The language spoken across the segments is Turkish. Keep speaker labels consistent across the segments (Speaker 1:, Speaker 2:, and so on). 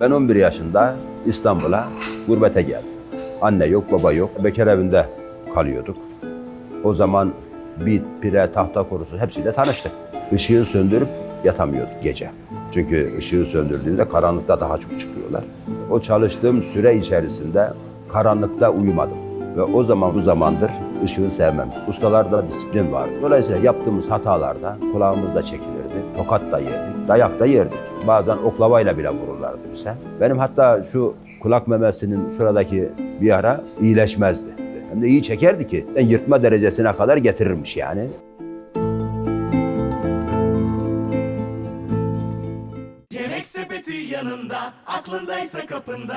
Speaker 1: Ben 11 yaşında İstanbul'a gurbete geldim. Anne yok, baba yok. Bekar evinde kalıyorduk. O zaman bit, pire, tahta korusu hepsiyle tanıştık. Işığı söndürüp yatamıyorduk gece. Çünkü ışığı söndürdüğünde karanlıkta daha çok çıkıyorlar. O çalıştığım süre içerisinde karanlıkta uyumadım. Ve o zaman bu zamandır ışığı sevmem. Ustalarda disiplin vardı. Dolayısıyla yaptığımız hatalarda kulağımız da çekilirdi. Tokat da yerdik, dayak da yerdik. Bazen oklavayla bile vururlardı bize. Benim hatta şu kulak memesinin şuradaki bir ara iyileşmezdi. Hem de iyi çekerdi ki ben yırtma derecesine kadar getirirmiş yani.
Speaker 2: Yemek sepeti yanında, aklındaysa kapında.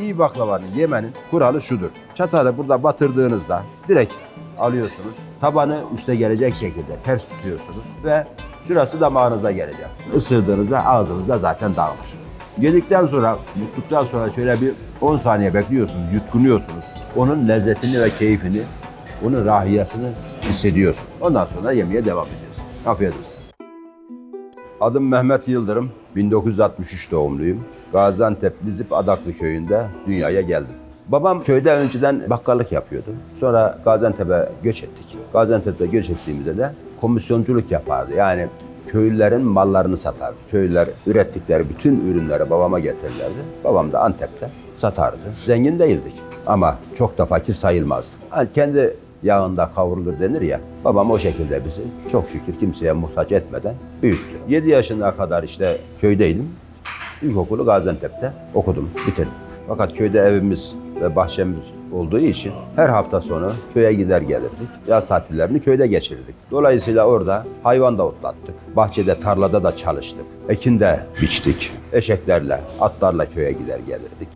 Speaker 1: İyi baklavanın yemenin kuralı şudur. Çatalı burada batırdığınızda direkt alıyorsunuz. Tabanı üste gelecek şekilde ters tutuyorsunuz ve şurası damağınıza gelecek. Isırdığınızda ağzınızda zaten dağılır. Yedikten sonra, yuttuktan sonra şöyle bir 10 saniye bekliyorsunuz, yutkunuyorsunuz. Onun lezzetini ve keyfini, onun rahiyasını hissediyorsun. Ondan sonra yemeye devam ediyorsun. Afiyet olsun. Adım Mehmet Yıldırım. 1963 doğumluyum. Gaziantep Lizip Adaklı köyünde dünyaya geldim. Babam köyde önceden bakkallık yapıyordu. Sonra Gaziantep'e göç ettik. Gaziantep'te göç ettiğimizde de komisyonculuk yapardı. Yani köylülerin mallarını satardı. Köylüler ürettikleri bütün ürünleri babama getirirlerdi. Babam da Antep'te satardı. Zengin değildik ama çok da fakir sayılmazdık. Yani kendi yağında kavrulur denir ya. Babam o şekilde bizi çok şükür kimseye muhtaç etmeden büyüttü. 7 yaşına kadar işte köydeydim. İlkokulu Gaziantep'te okudum, bitirdim. Fakat köyde evimiz ve bahçemiz olduğu için her hafta sonu köye gider gelirdik. Yaz tatillerini köyde geçirdik. Dolayısıyla orada hayvan da otlattık. Bahçede, tarlada da çalıştık. Ekin de biçtik. Eşeklerle, atlarla köye gider gelirdik.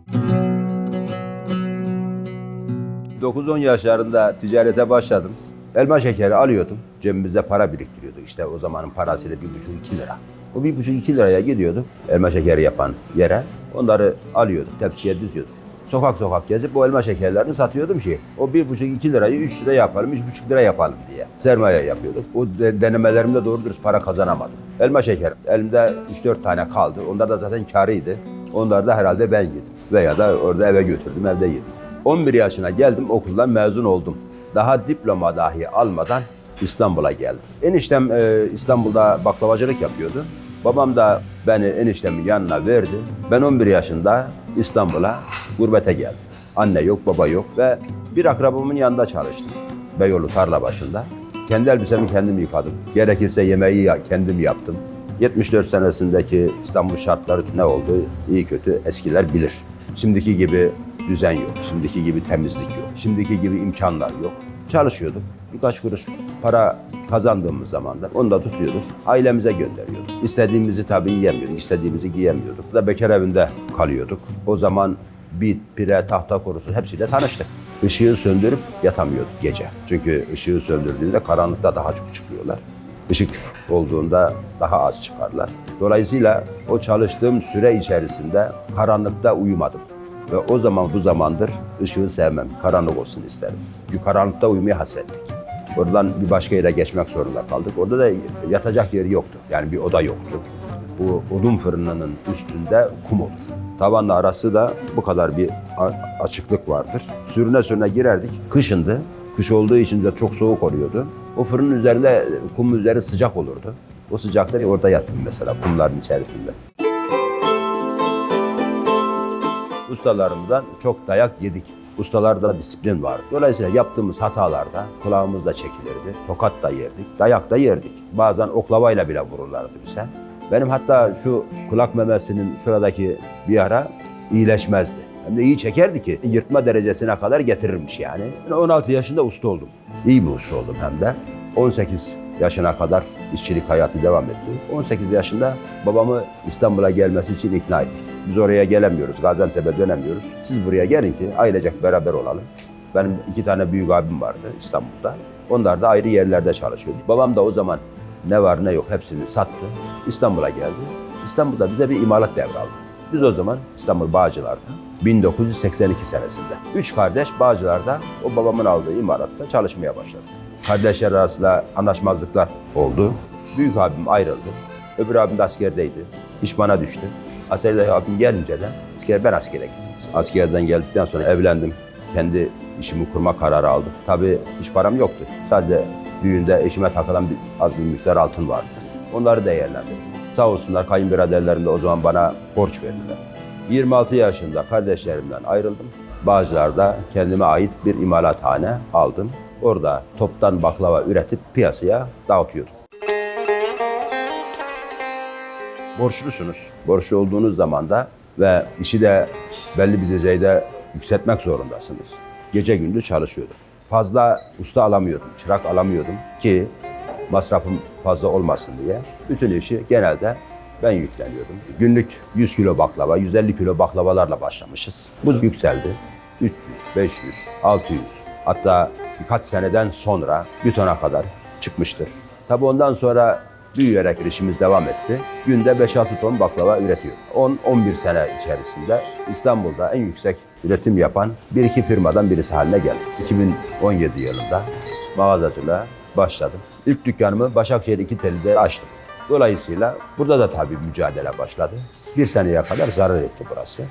Speaker 1: 9-10 yaşlarında ticarete başladım. Elma şekeri alıyordum. Cebimizde para biriktiriyorduk. İşte o zamanın parasıyla 1,5-2 lira. O 1,5-2 liraya gidiyorduk elma şekeri yapan yere. Onları alıyorduk, tepsiye diziyorduk. Sokak sokak gezip o elma şekerlerini satıyordum ki o 1,5-2 lirayı 3 lira yapalım, 3,5 lira yapalım diye. Sermaye yapıyorduk. O de- denemelerimde doğru dürüst para kazanamadım. Elma şeker elimde 3-4 tane kaldı. Onlar da zaten karıydı. Onlar da herhalde ben yedim. Veya da orada eve götürdüm, evde yedim. 11 yaşına geldim, okuldan mezun oldum. Daha diploma dahi almadan İstanbul'a geldim. Eniştem e, İstanbul'da baklavacılık yapıyordu. Babam da beni eniştemin yanına verdi. Ben 11 yaşında İstanbul'a gurbete geldim. Anne yok, baba yok ve bir akrabamın yanında çalıştım. Beyoğlu tarla başında. Kendi elbisemi kendim yıkadım. Gerekirse yemeği kendim yaptım. 74 senesindeki İstanbul şartları ne oldu? İyi kötü eskiler bilir. Şimdiki gibi düzen yok. Şimdiki gibi temizlik yok. Şimdiki gibi imkanlar yok. Çalışıyorduk. Birkaç kuruş para kazandığımız zaman da onu da tutuyorduk. Ailemize gönderiyorduk. İstediğimizi tabii yiyemiyorduk. istediğimizi giyemiyorduk. Da bekar evinde kalıyorduk. O zaman bit, pire, tahta korusu hepsiyle tanıştık. Işığı söndürüp yatamıyorduk gece. Çünkü ışığı söndürdüğünde karanlıkta daha çok çıkıyorlar. Işık olduğunda daha az çıkarlar. Dolayısıyla o çalıştığım süre içerisinde karanlıkta uyumadım. Ve o zaman bu zamandır ışığı sevmem, karanlık olsun isterim. Çünkü karanlıkta uyumaya hasrettik. Oradan bir başka yere geçmek zorunda kaldık. Orada da yatacak yeri yoktu. Yani bir oda yoktu. Bu odun fırınının üstünde kum olur. Tavanla arası da bu kadar bir açıklık vardır. Sürüne sürüne girerdik. Kışındı. Kış olduğu için de çok soğuk oluyordu. O fırının üzerinde kum üzeri sıcak olurdu. O sıcakta orada yattım mesela kumların içerisinde. Ustalarımızdan çok dayak yedik. Ustalarda disiplin var. Dolayısıyla yaptığımız hatalarda kulağımız da çekilirdi. Tokat da yerdik, dayak da yerdik. Bazen oklavayla bile vururlardı bize. Benim hatta şu kulak memesinin şuradaki bir ara iyileşmezdi. Hem de iyi çekerdi ki yırtma derecesine kadar getirirmiş yani. Ben 16 yaşında usta oldum. İyi bir usta oldum hem de. 18 yaşına kadar işçilik hayatı devam etti. 18 yaşında babamı İstanbul'a gelmesi için ikna ettik. Biz oraya gelemiyoruz, Gaziantep'e dönemiyoruz. Siz buraya gelin ki ailecek beraber olalım. Benim iki tane büyük abim vardı İstanbul'da. Onlar da ayrı yerlerde çalışıyordu. Babam da o zaman ne var ne yok hepsini sattı. İstanbul'a geldi. İstanbul'da bize bir imalat devraldı. Biz o zaman İstanbul Bağcılar'da 1982 senesinde. Üç kardeş Bağcılar'da o babamın aldığı imaratta çalışmaya başladı. Kardeşler arasında anlaşmazlıklar oldu. Büyük abim ayrıldı. Öbür abim de askerdeydi. İş bana düştü. Askerde abim gelince de asker ben askere gittim. Askerden geldikten sonra evlendim. Kendi işimi kurma kararı aldım. Tabii iş param yoktu. Sadece düğünde eşime takılan bir, az bir miktar altın vardı. Onları değerlendirdim. Sağ olsunlar kayınbiraderlerim de o zaman bana borç verdiler. 26 yaşında kardeşlerimden ayrıldım. Bağcılar'da kendime ait bir imalathane aldım. Orada toptan baklava üretip piyasaya dağıtıyordum. Borçlusunuz. Borçlu olduğunuz zaman da ve işi de belli bir düzeyde yükseltmek zorundasınız. Gece gündüz çalışıyordum. Fazla usta alamıyordum, çırak alamıyordum ki masrafım fazla olmasın diye. Bütün işi genelde ben yükleniyordum. Günlük 100 kilo baklava, 150 kilo baklavalarla başlamışız. Bu yükseldi. 300, 500, 600 hatta birkaç seneden sonra bir tona kadar çıkmıştır. Tabii ondan sonra büyüyerek işimiz devam etti. Günde 5-6 ton baklava üretiyor. 10-11 sene içerisinde İstanbul'da en yüksek üretim yapan bir iki firmadan birisi haline geldi. 2017 yılında mağazacılığa başladım. İlk dükkanımı Başakşehir İkiteli'de açtım. Dolayısıyla burada da tabii mücadele başladı. Bir seneye kadar zarar etti burası.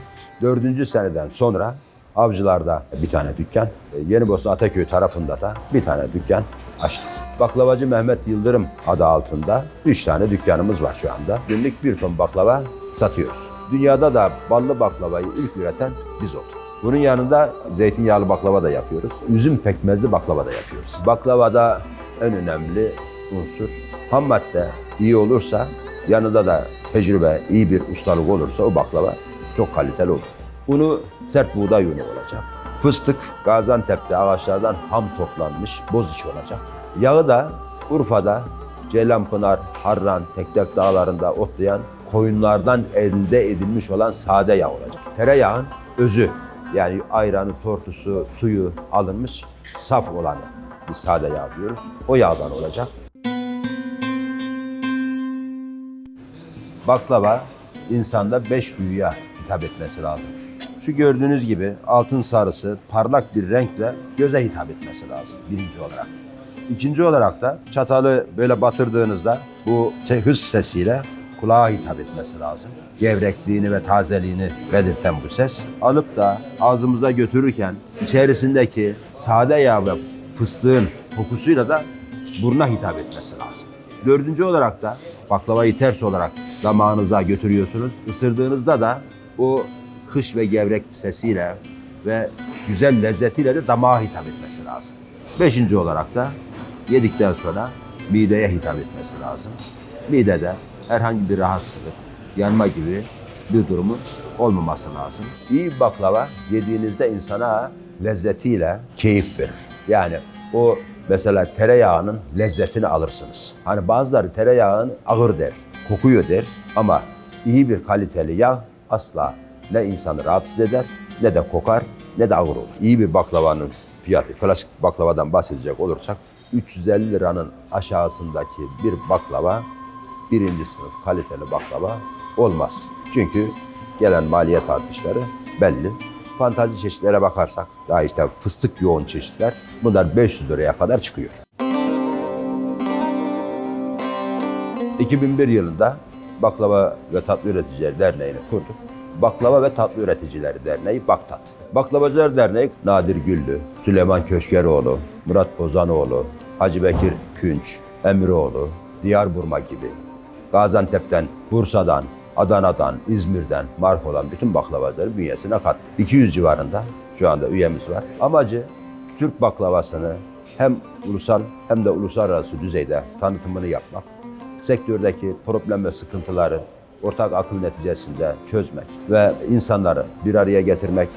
Speaker 1: Dördüncü seneden sonra Avcılar'da bir tane dükkan, e, Yenibosna Ataköy tarafında da bir tane dükkan açtık. Baklavacı Mehmet Yıldırım adı altında üç tane dükkanımız var şu anda. Günlük bir ton baklava satıyoruz. Dünyada da ballı baklavayı ilk üreten biz olduk. Bunun yanında zeytinyağlı baklava da yapıyoruz. Üzüm pekmezli baklava da yapıyoruz. Baklavada en önemli unsur ham madde iyi olursa yanında da tecrübe, iyi bir ustalık olursa o baklava çok kaliteli olur. Unu sert buğday unu olacak. Fıstık Gaziantep'te ağaçlardan ham toplanmış boz iç olacak. Yağı da Urfa'da Ceylanpınar, Harran, Tektek dağlarında otlayan koyunlardan elde edilmiş olan sade yağ olacak. Tereyağın özü yani ayranı, tortusu, suyu alınmış saf olanı biz sade yağ diyoruz. O yağdan olacak. Baklava insanda beş duyuya hitap etmesi lazım. Şu gördüğünüz gibi altın sarısı parlak bir renkle göze hitap etmesi lazım birinci olarak. İkinci olarak da çatalı böyle batırdığınızda bu hız sesiyle kulağa hitap etmesi lazım. Gevrekliğini ve tazeliğini belirten bu ses. Alıp da ağzımıza götürürken içerisindeki sade yağ ve fıstığın kokusuyla da buruna hitap etmesi lazım. Dördüncü olarak da baklavayı ters olarak damağınıza götürüyorsunuz. Isırdığınızda da o kış ve gevrek sesiyle ve güzel lezzetiyle de damağa hitap etmesi lazım. Beşinci olarak da yedikten sonra mideye hitap etmesi lazım. Midede herhangi bir rahatsızlık, yanma gibi bir durumun olmaması lazım. İyi baklava yediğinizde insana lezzetiyle keyif verir. Yani o mesela tereyağının lezzetini alırsınız. Hani bazıları tereyağın ağır der, kokuyor der ama iyi bir kaliteli yağ asla ne insanı rahatsız eder ne de kokar ne de ağır olur. İyi bir baklavanın fiyatı, klasik baklavadan bahsedecek olursak 350 liranın aşağısındaki bir baklava birinci sınıf kaliteli baklava olmaz. Çünkü gelen maliyet artışları belli. Fantazi çeşitlere bakarsak daha işte fıstık yoğun çeşitler bunlar 500 liraya kadar çıkıyor. 2001 yılında Baklava ve Tatlı Üreticileri Derneği'ni kurduk. Baklava ve Tatlı Üreticileri Derneği Baktat. Baklavacılar Derneği Nadir Güllü, Süleyman Köşkeroğlu, Murat Bozanoğlu, Hacı Bekir Künç, Emrioğlu, Diyarburma gibi Gaziantep'ten, Bursa'dan, Adana'dan, İzmir'den mark olan bütün baklavacıları bünyesine kat. 200 civarında şu anda üyemiz var. Amacı Türk baklavasını hem ulusal hem de uluslararası düzeyde tanıtımını yapmak, sektördeki problem ve sıkıntıları ortak akıl neticesinde çözmek ve insanları bir araya getirmek,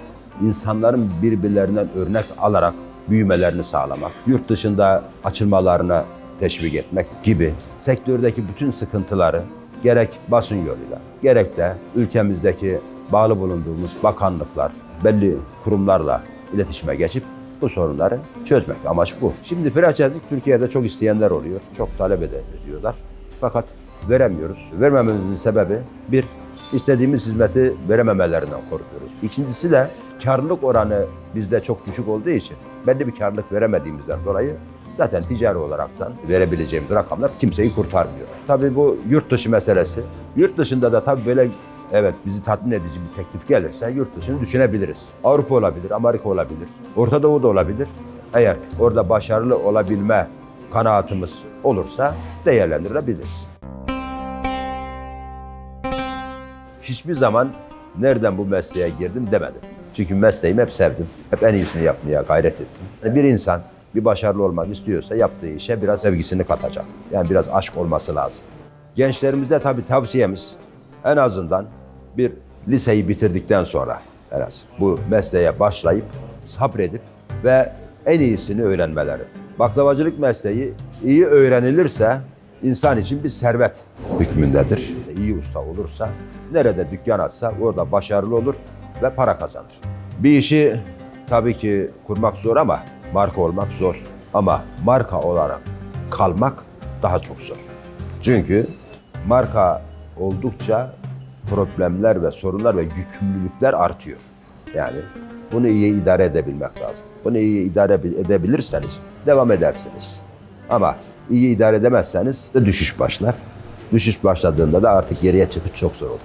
Speaker 1: insanların birbirlerinden örnek alarak büyümelerini sağlamak, yurt dışında açılmalarına teşvik etmek gibi sektördeki bütün sıkıntıları gerek basın yoluyla, gerek de ülkemizdeki bağlı bulunduğumuz bakanlıklar, belli kurumlarla iletişime geçip bu sorunları çözmek. Amaç bu. Şimdi franchising Türkiye'de çok isteyenler oluyor. Çok talep ed- ediyorlar. Fakat veremiyoruz. Vermememizin sebebi bir, istediğimiz hizmeti verememelerinden korkuyoruz. İkincisi de karlılık oranı bizde çok düşük olduğu için belli bir karlılık veremediğimizden dolayı Zaten ticari olaraktan verebileceğimiz rakamlar kimseyi kurtarmıyor. Tabii bu yurt dışı meselesi. Yurt dışında da tabii böyle evet bizi tatmin edici bir teklif gelirse yurt dışını düşünebiliriz. Avrupa olabilir, Amerika olabilir, Orta Doğu da olabilir. Eğer orada başarılı olabilme kanaatimiz olursa değerlendirebiliriz. Hiçbir zaman nereden bu mesleğe girdim demedim. Çünkü mesleğimi hep sevdim. Hep en iyisini yapmaya gayret ettim. Bir insan bir başarılı olmak istiyorsa yaptığı işe biraz sevgisini katacak. Yani biraz aşk olması lazım. Gençlerimize tabii tavsiyemiz en azından bir liseyi bitirdikten sonra en az bu mesleğe başlayıp sabredip ve en iyisini öğrenmeleri. Baklavacılık mesleği iyi öğrenilirse insan için bir servet hükmündedir. İyi usta olursa nerede dükkan açsa orada başarılı olur ve para kazanır. Bir işi tabii ki kurmak zor ama marka olmak zor. Ama marka olarak kalmak daha çok zor. Çünkü marka oldukça problemler ve sorunlar ve yükümlülükler artıyor. Yani bunu iyi idare edebilmek lazım. Bunu iyi idare edebilirseniz devam edersiniz. Ama iyi idare edemezseniz de düşüş başlar. Düşüş başladığında da artık geriye çıkış çok zor olur.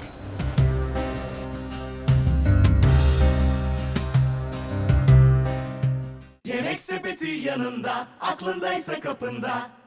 Speaker 2: Yanında, aklındaysa kapında.